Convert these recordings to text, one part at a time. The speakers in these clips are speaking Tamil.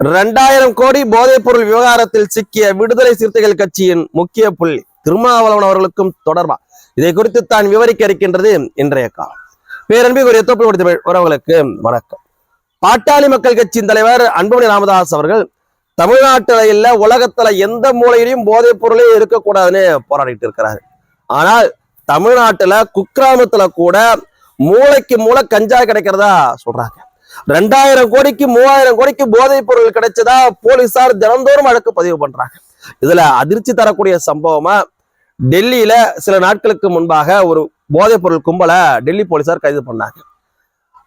ரெண்டாயிரம் கோடி போதைப் பொருள் விவகாரத்தில் சிக்கிய விடுதலை சிறுத்தைகள் கட்சியின் முக்கிய புள்ளி திருமாவளவன் அவர்களுக்கும் தொடர்பா? இதை குறித்து தான் விவரிக்க இருக்கின்றது இன்றைய காலம். பேரன்பிற்குரிய தோப்பு உறவுகளுக்கு வணக்கம். பாட்டாளி மக்கள் கட்சியின் தலைவர் அன்புமணி ராமதாஸ் அவர்கள் தமிழ்நாட்டுல இல்ல உலகத்துல எந்த மூலையிலையும் போதைப் பொருளே இருக்கக்கூடாதுன்னு போராடிட்டு இருக்கிறாரு. ஆனால் தமிழ்நாட்டுல குக்கிராமத்துல கூட மூளைக்கு மூளை கஞ்சா கிடைக்கிறதா சொல்றாங்க. ரெண்டாயிரம் கோடிக்கு மூவாயிரம் கோடிக்கு போதைப் பொருள் கிடைச்சதா போலீசார் தினந்தோறும் வழக்கு பதிவு பண்றாங்க. இதுல அதிர்ச்சி தரக்கூடிய சம்பவமா டெல்லியில சில நாட்களுக்கு முன்பாக ஒரு போதைப் பொருள் கும்பலை டெல்லி போலீசார் கைது பண்ணாங்க.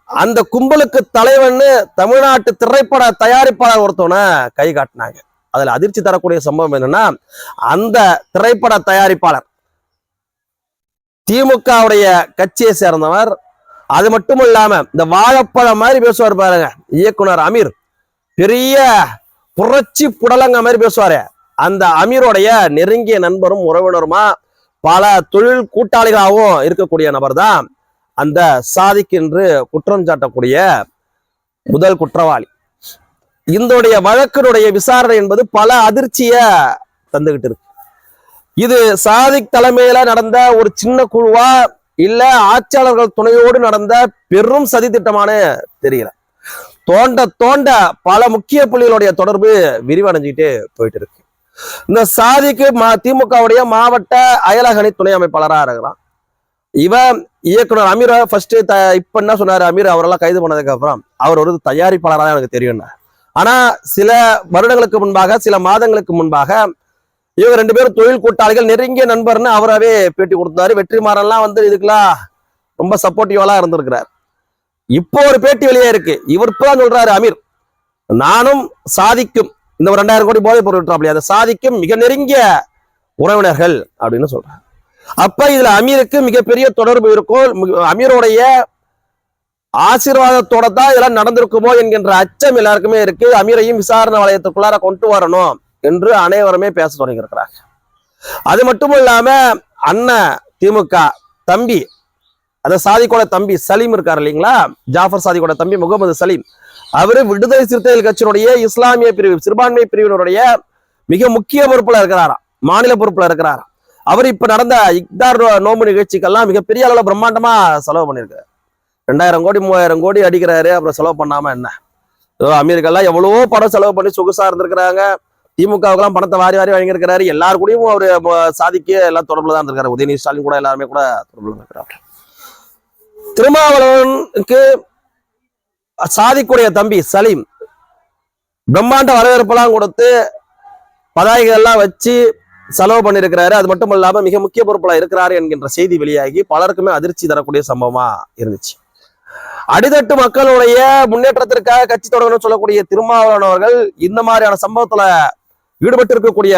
அந்த கும்பலுக்கு தலைவன் தமிழ்நாட்டு திரைப்பட தயாரிப்பாளர் ஒருத்தவனை கை காட்டினாங்க. அதுல அதிர்ச்சி தரக்கூடிய சம்பவம் என்னன்னா அந்த திரைப்பட தயாரிப்பாளர் திமுகவுடைய கட்சியை சேர்ந்தவர் அது மட்டும் இல்லாம இந்த வாழைப்பழம் மாதிரி பேசுவார் பாருங்க இயக்குனர் அமீர். பெரிய புரட்சி புடலங்க மாதிரி பேசுவாரு. அந்த அமீருடைய நெருங்கிய நண்பரும் உறவினருமா பல தொழில் கூட்டாளிகளாகவும் இருக்கக்கூடிய நபர் தான் அந்த சாதிக்கு என்று குற்றம் சாட்டக்கூடிய முதல் குற்றவாளி. இந்தோடைய வழக்கினுடைய விசாரணை என்பது பல அதிர்ச்சிய தந்துகிட்டு இருக்கு. இது சாதிக் தலைமையில நடந்த ஒரு சின்ன குழுவா இல்ல ஆட்சியாளர்கள் துணையோடு நடந்த பெரும் சதி திட்டமான தெரியல. தோண்ட தோண்ட பல முக்கிய புள்ளிகளுடைய தொடர்பு விரிவடைஞ்சுக்கிட்டே போயிட்டு இருக்கு இந்த சாதிக்கு மா திமுகவுடைய மாவட்ட அயலகணி துணை அமைப்பாளராக இருக்கிறான் இவன் இயக்குனர் அமீர் ஃபர்ஸ்ட் த இப்ப என்ன சொன்னாரு? அமீர் அவரெல்லாம் கைது பண்ணதுக்கு அப்புறம் அவர் ஒரு தயாரிப்பாளராக எனக்கு தெரியும் ஆனா சில வருடங்களுக்கு முன்பாக சில மாதங்களுக்கு முன்பாக இவங்க ரெண்டு பேரும் தொழில் கூட்டாளிகள் நெருங்கிய நண்பர்னு அவராவே பேட்டி கொடுத்தாரு. வெற்றிமாறன்லாம் வந்து இதுக்கெல்லாம் ரொம்ப சப்போர்ட்டிவாலாம் இருந்திருக்கிறார். இப்போ ஒரு பேட்டி வெளியே இருக்கு. இவர் இப்பதான் சொல்றாரு அமீர் நானும் சாதிக்கும். இந்த ஒரு ரெண்டாயிரம் கோடி போதை பொருள் விட்டுறாப்லையா அதை சாதிக்கும் மிக நெருங்கிய உறவினர்கள் அப்படின்னு சொல்றாரு. அப்ப இதுல அமீருக்கு மிகப்பெரிய தொடர்பு இருக்கும். அமீருடைய ஆசீர்வாதத்தோட தான் இதெல்லாம் நடந்திருக்குமோ என்கின்ற அச்சம் எல்லாருக்குமே இருக்கு. அமீரையும் விசாரணை வளையத்துக்குள்ளார கொண்டு வரணும். என்று அனைவருமே பேச தொடங்கியிருக்கிறாங்க. அது மட்டும் இல்லாம அண்ணன் திமுக தம்பி அந்த சாதிக்கோட தம்பி சலீம் இருக்கார் இல்லைங்களா? ஜாஃபர் சாதிக்கோட தம்பி முகமது சலீம். அவரு விடுதலை சிறுத்தைகள் கட்சியினுடைய இஸ்லாமிய பிரிவு சிறுபான்மை பிரிவினருடைய மிக முக்கிய பொறுப்புல இருக்கிறாராம் மாநில பொறுப்புல இருக்கிறாராம் அவர் இப்ப நடந்த இக்தார் நோம்பு நிகழ்ச்சிக்கெல்லாம் மிகப்பெரிய அளவுல பிரம்மாண்டமா செலவு பண்ணியிருக்காரு. ரெண்டாயிரம் கோடி மூவாயிரம் கோடி அடிக்கிறாரு. அப்புறம் செலவு பண்ணாம என்ன? ஏதோ அமெரிக்கெல்லாம் எவ்வளவோ படம் செலவு பண்ணி சொகுசா இருந்திருக்கிறாங்க. திமுகவுக்கெல்லாம் பணத்தை வாரி வாரி வழங்கியிருக்கிறாரு எல்லாரு கூடயும் அவர் சாதிக்க எல்லாம் தொடர்பில் தான் இருந்திருக்காரு. உதயநிதி ஸ்டாலின் கூட எல்லாருமே கூட தொடர்பில் இருக்கிறார் திருமாவளவனுக்கு சாதிக்கூடிய தம்பி சலீம் பிரம்மாண்ட வரவேற்பெல்லாம் கொடுத்து பதாகைகள் எல்லாம் வச்சு செலவு பண்ணியிருக்கிறாரு. அது மட்டும் இல்லாம மிக முக்கிய பொறுப்புல இருக்கிறாரு என்கின்ற செய்தி வெளியாகி பலருக்குமே அதிர்ச்சி தரக்கூடிய சம்பவமா இருந்துச்சு. அடித்தட்டு மக்களுடைய முன்னேற்றத்திற்காக கட்சி தொடங்கணும்னு சொல்லக்கூடிய திருமாவளவன் அவர்கள் இந்த மாதிரியான சம்பவத்துல ஈடுபட்டு இருக்கக்கூடிய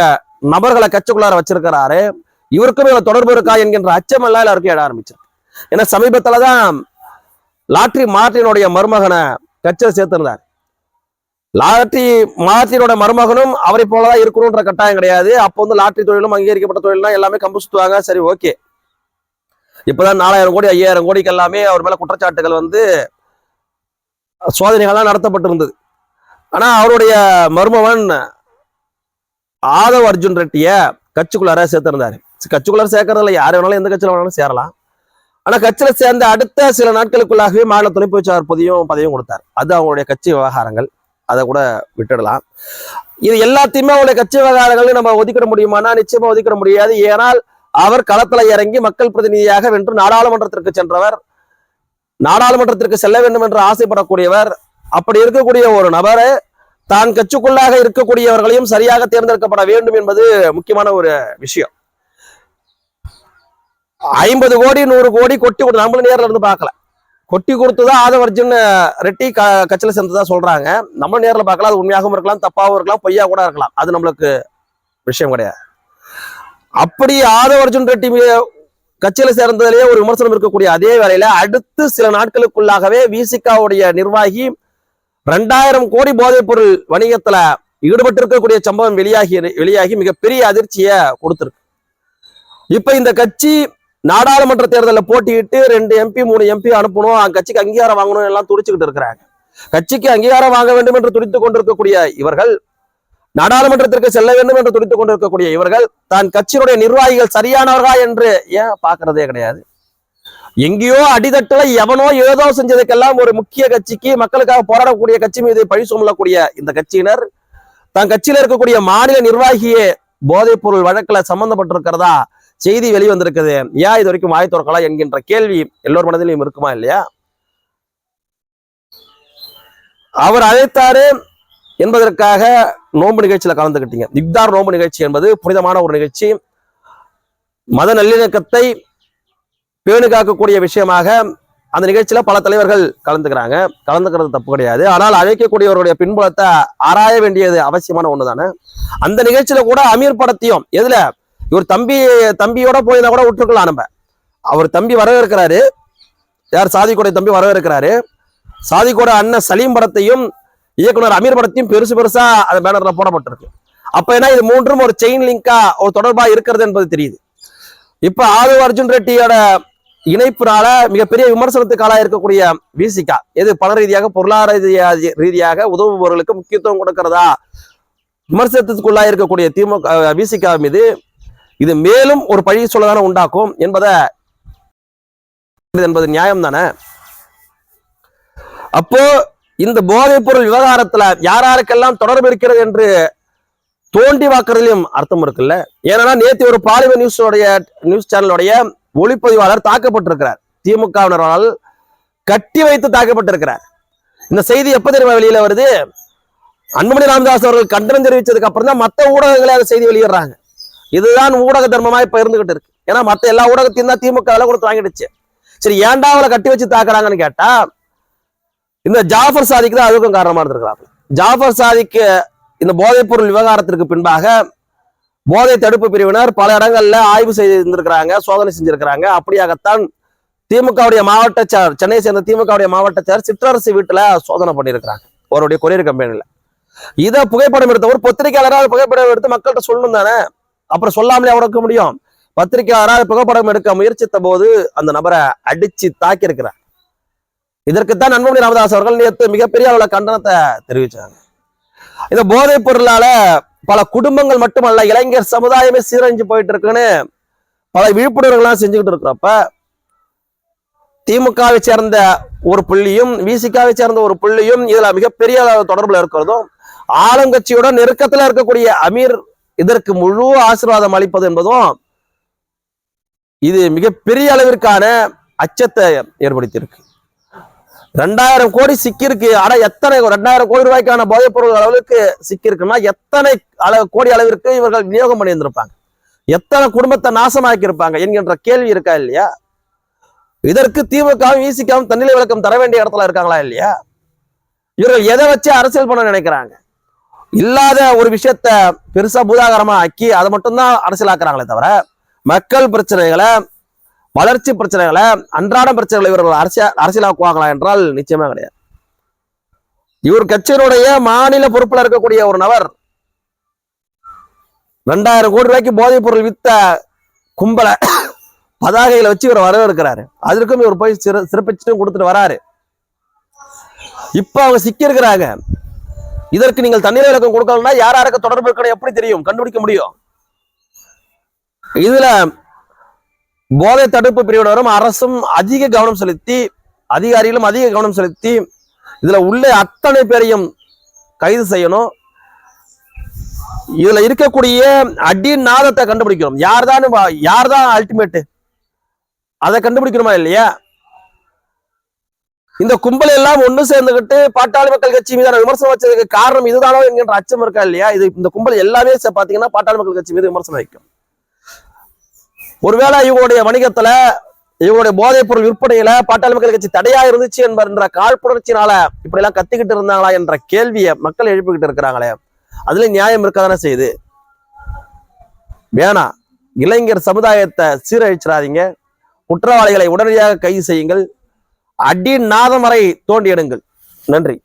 நபர்களை கட்சிக்குள்ளார வச்சிருக்கிறாரு. இவருக்கும் இதுல தொடர்பு இருக்கா என்கின்ற அச்சம் எல்லாம் எல்லாருக்கும் எழ ஆரம்பிச்சிருக்கு. ஏன்னா சமீபத்துலதான் லாட்ரி மார்ட்டினுடைய மருமகனை கட்சியில் சேர்த்திருந்தார். லாட்ரி மார்ட்டினோட மருமகனும் அவரை போலதான் இருக்கணும்ன்ற கட்டாயம் கிடையாது. அப்போ வந்து லாட்ரி தொழிலும் அங்கீகரிக்கப்பட்ட தொழிலும் எல்லாமே கம்பு சுத்துவாங்க. சரி ஓகே. இப்பதான் நாலாயிரம் கோடி ஐயாயிரம் கோடிக்கு எல்லாமே அவர் மேல குற்றச்சாட்டுகள் வந்து சோதனைகள்லாம் நடத்தப்பட்டிருந்தது. ஆனா அவருடைய மருமகன் ஆதவ அர்ஜுன் ரெட்டிய கட்சிக்குள்ளார சேர்த்திருந்தாரு. கட்சிக்குள்ளார சேர்க்கறதில்ல யார் வேணாலும் எந்த கட்சியில் வேணாலும் சேரலாம். ஆனா கட்சியில சேர்ந்த அடுத்த சில நாட்களுக்குள்ளாகவே மாநில துணை பொதுச்சாளர் பதவியும் பதவியும் கொடுத்தார். அது அவங்களுடைய கட்சி விவகாரங்கள். அதை கூட விட்டுடலாம். இது எல்லாத்தையுமே அவருடைய கட்சி விவகாரங்கள் நம்ம ஒதுக்கிட முடியுமானா? நிச்சயமா ஒதுக்கிட முடியாது. ஏனால் அவர் களத்துல இறங்கி மக்கள் பிரதிநிதியாக வென்று நாடாளுமன்றத்திற்கு சென்றவர் நாடாளுமன்றத்திற்கு செல்ல வேண்டும் என்று ஆசைப்படக்கூடியவர் அப்படி இருக்கக்கூடிய ஒரு நபரை தான் கட்சிக்குள்ளாக இருக்கக்கூடியவர்களையும் சரியாக தேர்ந்தெடுக்கப்பட வேண்டும் என்பது முக்கியமான ஒரு விஷயம். ஐம்பது கோடி நூறு கோடி கொட்டி கொடுத்து நம்மளும் நேர்ல இருந்து பார்க்கல. கொட்டி கொடுத்துதான் ஆதவ அர்ஜுன் ரெட்டி க கட்சியில சேர்ந்ததா சொல்றாங்க. நம்ம நேர்ல பார்க்கலாம் அது உண்மையாகவும் இருக்கலாம் தப்பாகவும் இருக்கலாம் பொய்யா கூட இருக்கலாம். அது நம்மளுக்கு விஷயம் கிடையாது. அப்படி ஆதவ அர்ஜுன் ரெட்டி கட்சியில சேர்ந்ததிலேயே ஒரு விமர்சனம் இருக்கக்கூடிய அதே வேளையில அடுத்து சில நாட்களுக்குள்ளாகவே விசிகாவுடைய நிர்வாகி ரெண்டாயிரம் கோடி போதைப் பொருள் வணிகத்துல ஈடுபட்டு இருக்கக்கூடிய சம்பவம் வெளியாகி வெளியாகி மிகப்பெரிய அதிர்ச்சியை கொடுத்திருக்கு. இப்ப இந்த கட்சி நாடாளுமன்ற தேர்தலில் போட்டியிட்டு ரெண்டு எம்பி மூணு எம்பி அனுப்பணும் அந்த கட்சிக்கு அங்கீகாரம் வாங்கணும் எல்லாம் துடிச்சுக்கிட்டு இருக்கிறாங்க. கட்சிக்கு அங்கீகாரம் வாங்க வேண்டும் என்று துடித்துக் கொண்டிருக்கக்கூடிய இவர்கள் நாடாளுமன்றத்திற்கு செல்ல வேண்டும் என்று துடித்துக் கொண்டிருக்கக்கூடிய இவர்கள் தான் கட்சியினுடைய நிர்வாகிகள் சரியானவர்களா என்று ஏன் பாக்குறதே கிடையாது. எங்கேயோ அடிதட்டுல எவனோ ஏதோ செஞ்சதுக்கெல்லாம் ஒரு முக்கிய கட்சிக்கு மக்களுக்காக போராடக்கூடிய கட்சி மீது பழி சுமலக்கூடிய இந்த கட்சியினர் தன் கட்சியில இருக்கக்கூடிய மாநில நிர்வாகியே போதைப் பொருள் வழக்குல சம்பந்தப்பட்டிருக்கிறதா செய்தி வெளிவந்திருக்குது. ஏன் இது வரைக்கும் வாய் திறக்கலாம் என்கின்ற கேள்வி எல்லோர் மனதிலையும் இருக்குமா இல்லையா? அவர் அழைத்தாரு என்பதற்காக நோன்பு நிகழ்ச்சியில கலந்துக்கிட்டீங்க இக்தார் நோன்பு நிகழ்ச்சி என்பது புனிதமான ஒரு நிகழ்ச்சி. மத நல்லிணக்கத்தை பேணு காக்கக்கூடிய விஷயமாக அந்த நிகழ்ச்சியில பல தலைவர்கள் கலந்துக்கிறாங்க. கலந்துக்கிறது தப்பு கிடையாது. ஆனால் அழைக்கக்கூடியவருடைய பின்புலத்தை ஆராய வேண்டியது அவசியமான ஒண்ணுதானே? அந்த நிகழ்ச்சியில கூட அமீர் படத்தையும் எதுல? இவர் தம்பி தம்பியோட போயிருந்தா கூட விட்டுருக்கலாம் நம்ம. அவர் தம்பி வரவேற்கிறாரு. யார்? சாதிக்கோடைய தம்பி வரவேற்கிறாரு. சாதிக்கோட அண்ணன் சலீம் படத்தையும் இயக்குனர் அமீர் படத்தையும் பெருசு பெருசா அந்த பேனர்ல போடப்பட்டிருக்கு. அப்ப என்ன இது மூன்றும் ஒரு செயின் லிங்கா ஒரு தொடர்பா இருக்கிறது என்பது தெரியுது. இப்ப ஆதவ அர்ஜுன் ரெட்டியோட இணைப்பினால மிகப்பெரிய விமர்சனத்துக்கு ஆளா இருக்கக்கூடிய விசிகா. எது பண ரீதியாக பொருளாதார ரீதியாக உதவுபவர்களுக்கு முக்கியத்துவம் கொடுக்கிறதா? விமர்சனத்துக்குள்ளா இருக்கக்கூடிய திமுக விசிகா மீது இது மேலும் ஒரு பழி சொல்லதான உண்டாக்கும் என்பதை என்பது நியாயம் தானே அப்போ இந்த போதைப் பொருள் விவகாரத்துல யார் யாருக்கெல்லாம் தொடர்பு இருக்கிறது என்று தோண்டி வாக்குறதுலயும் அர்த்தம் இருக்குல்ல? ஏன்னா நேத்தி ஒரு பாலிமர் நியூஸோடைய நியூஸ் சேனலுடைய ஒளிப்பதிவாளர் தாக்கப்பட்டிருக்கிறார். திமுகவினரால் கட்டி வைத்து தாக்கப்பட்டிருக்கிறார். இந்த செய்தி எப்ப தெரியுமா வெளியில வருது? அன்புமணி ராமதாஸ் அவர்கள் கண்டனம் தெரிவிச்சதுக்கு அப்புறம் தான் மத்த ஊடகங்களே அந்த செய்தி வெளியிடுறாங்க. இதுதான் ஊடக தர்மமா இப்ப இருந்துகிட்டு இருக்கு. ஏன்னா மத்த எல்லா ஊடகத்தையும் தான் திமுக கொடுத்து வாங்கிடுச்சு. சரி ஏன்டா அவளை கட்டி வச்சு தாக்குறாங்கன்னு கேட்டா இந்த ஜாஃபர் சாதிக்கு தான் அதுக்கும் காரணமா இருந்திருக்கிறாங்க ஜாஃபர் சாதிக்கு இந்த போதைப் பொருள் விவகாரத்திற்கு பின்பாக போதை தடுப்பு பிரிவினர் பல இடங்கள்ல ஆய்வு செய்திருந்திருக்கிறாங்க சோதனை செஞ்சிருக்கிறாங்க. அப்படியாகத்தான் திமுகவுடைய மாவட்ட சார் சென்னையை சேர்ந்த திமுகவுடைய மாவட்ட சார் சிற்றரசு வீட்டுல சோதனை பண்ணியிருக்கிறாங்க அவருடைய கொரியர் கம்பெனில. இதை புகைப்படம் எடுத்த ஒரு பத்திரிகையாளராக புகைப்படம் எடுத்து மக்கள்கிட்ட சொல்லணும் தானே? அப்புறம் சொல்லாமலே அவனுக்கு முடியும். பத்திரிகையாளராக புகைப்படம் எடுக்க முயற்சித்த போது அந்த நபரை அடிச்சு தாக்கி இருக்கிறார் இதற்குத்தான் நண்பமணி ராமதாஸ் அவர்கள் நேற்று மிகப்பெரிய அளவுல கண்டனத்தை தெரிவிச்சாங்க. இந்த போதைப் பொருளால பல குடும்பங்கள் மட்டுமல்ல இளைஞர் சமுதாயமே சீரழிஞ்சு போயிட்டு இருக்குன்னு பல விழிப்புணர்வுகள்லாம் செஞ்சுக்கிட்டு இருக்கிறப்ப திமுகவை சேர்ந்த ஒரு புள்ளியும் விசிகாவை சேர்ந்த ஒரு புள்ளியும் இதுல மிகப்பெரிய அளவு தொடர்புல இருக்கிறதும் ஆளுங்கட்சியோட நெருக்கத்துல இருக்கக்கூடிய அமீர் இதற்கு முழு ஆசீர்வாதம் அளிப்பது என்பதும் இது மிகப்பெரிய அளவிற்கான அச்சத்தை ஏற்படுத்தியிருக்கு. ரெண்டாயிரம் கோடி சிக்கிருக்கு ஆனா எத்தனை ரெண்டாயிரம் கோடி ரூபாய்க்கான போதைப் பொருள் அளவுக்கு சிக்கிருக்குன்னா எத்தனை அளவு கோடி அளவிற்கு இவர்கள் விநியோகம் பண்ணியிருந்திருப்பாங்க. எத்தனை குடும்பத்தை நாசமாக்கி இருப்பாங்க என்கின்ற கேள்வி இருக்கா இல்லையா? இதற்கு திமுகவும் ஈசிக்காவும் தன்னிலை விளக்கம் தர வேண்டிய இடத்துல இருக்காங்களா இல்லையா? இவர்கள் எதை வச்சு அரசியல் பண்ண நினைக்கிறாங்க? இல்லாத ஒரு விஷயத்த பெருசா பூதாகரமா ஆக்கி அதை மட்டும்தான் அரசியலாக்குறாங்களே தவிர மக்கள் பிரச்சனைகளை வளர்ச்சி பிரச்சனைகளை அன்றாட பிரச்சனைகளை இவர்கள் அரசியல் அரசியலாக்குவாங்களா என்றால் நிச்சயமா கிடையாது. இவர் கட்சியினுடைய மாநில பொறுப்புல இருக்கக்கூடிய ஒரு நபர். ரெண்டாயிரம் கோடி ரூபாய்க்கு போதைப் பொருள் வித்த கும்பலை பதாகையில வச்சு இவர் வரவேற்கிறாரு. அதற்கும் இவர் போய் சிற சிறப்பிச்சுட்டும் கொடுத்துட்டு வராரு. இப்ப அவங்க சிக்கி இருக்கிறாங்க இதற்கு நீங்கள் தண்ணீர் விளக்கம் கொடுக்கலன்னா யார் யாருக்கு தொடர்பு இருக்கணும் எப்படி தெரியும்? கண்டுபிடிக்க முடியும். இதுல போதை தடுப்பு பிரிவினரும் அரசும் அதிக கவனம் செலுத்தி அதிகாரிகளும் அதிக கவனம் செலுத்தி இதுல உள்ள அத்தனை பேரையும் கைது செய்யணும். இதுல இருக்கக்கூடிய அடி நாதத்தை கண்டுபிடிக்கணும். யார் தான் யார் தான் அல்டிமேட் அதை கண்டுபிடிக்கணுமா இல்லையா? இந்த கும்பல் எல்லாம் ஒன்று சேர்ந்துகிட்டு பாட்டாளி மக்கள் கட்சி மீதான விமர்சனம் வச்சதுக்கு காரணம் இதுதானோ என்கின்ற அச்சம் இருக்கா இல்லையா? இது இந்த கும்பல் எல்லாமே பாத்தீங்கன்னா பாட்டாளி மக்கள் கட்சி மீது விமர்சனம் வைக்கும். ஒருவேளை இவங்களுடைய வணிகத்துல இவங்களுடைய போதைப் பொருள் விற்பனையில பாட்டாளி மக்கள் கட்சி தடையா இருந்துச்சு என்ற காழ்ப்புணர்ச்சினால இப்படி எல்லாம் கத்திக்கிட்டு இருந்தாங்களா என்ற கேள்வியை மக்கள் எழுப்பிக்கிட்டு இருக்கிறாங்களே. அதுல நியாயம் இருக்காதானே செய்யுது வேணாம் இளைஞர் சமுதாயத்தை சீரழிச்சிடாதீங்க. குற்றவாளிகளை உடனடியாக கைது செய்யுங்கள். அடி நாதம் வரை தோண்டி எடுங்கள் நன்றி.